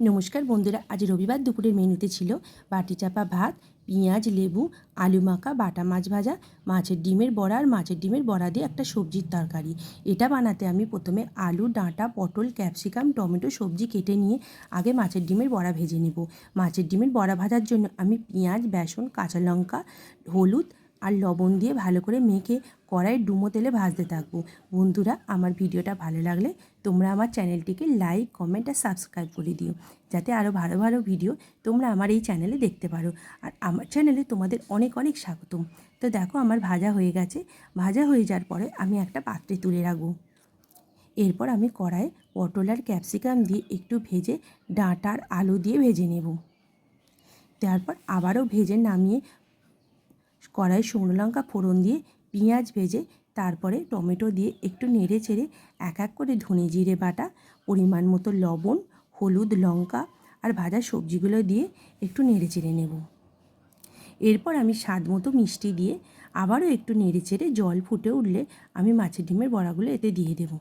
নমস্কার বন্ধুরা, আজ রবিবার দুপুরের মেনুতে ছিল বাটি চাপা ভাত, পেঁয়াজ, লেবু, আলু মাখা, বাটা মাছ ভাজা, মাছের ডিমের বড়া আর মাছের ডিমের বড়া দিয়ে একটা সবজির তরকারি। এটা বানাতে আমি প্রথমে আলু, ডাঁটা, পটল, ক্যাপসিকাম, টমেটো, সবজি কেটে নিয়ে আগে মাছের ডিমের বড়া ভেজে নেব। মাছের ডিমের বড়া ভাজার জন্য আমি পেঁয়াজ, বেসন, কাঁচা লঙ্কা, হলুদ আর লবণ দিয়ে ভালো করে মেখে কড়াইয়ের ডুমো তেলে ভাজতে থাকব। বন্ধুরা, আমার ভিডিওটা ভালো লাগলে তোমরা আমার চ্যানেলটিকে লাইক, কমেন্ট আর সাবস্ক্রাইব করে দিও। যাতে আরও ভালো ভালো ভিডিও তোমরা আমার এই চ্যানেলে দেখতে পারো। আর আমার চ্যানেলে তোমাদের অনেক অনেক স্বাগতম। তো দেখো, আমার ভাজা হয়ে গেছে। ভাজা হয়ে যাওয়ার পরে আমি একটা পাত্রে তুলে রাখব। এরপর আমি কড়াইয়ে পটল আর ক্যাপসিকাম দিয়ে একটু ভেজে ডাঁটার আলু দিয়ে ভেজে নেব। তারপর আবারও ভেজে নামিয়ে কড়াই শুকনো লঙ্কা ফোড়ন দিয়ে পেঁয়াজ ভেজে তারপরে টমেটো দিয়ে একটু নেড়ে চেড়ে এক এক করে ধনে জিরে বাটা, পরিমাণ মতো লবণ, হলুদ লঙ্কা আর ভাজা সবজিগুলো দিয়ে একটু নেড়ে চেড়ে নেব। এরপর আমি স্বাদ মতো মিষ্টি দিয়ে আবারও একটু নেড়ে চেড়ে জল ফুটে উঠলে আমি মাছের ডিমের বড়াগুলো এতে দিয়ে দেবো।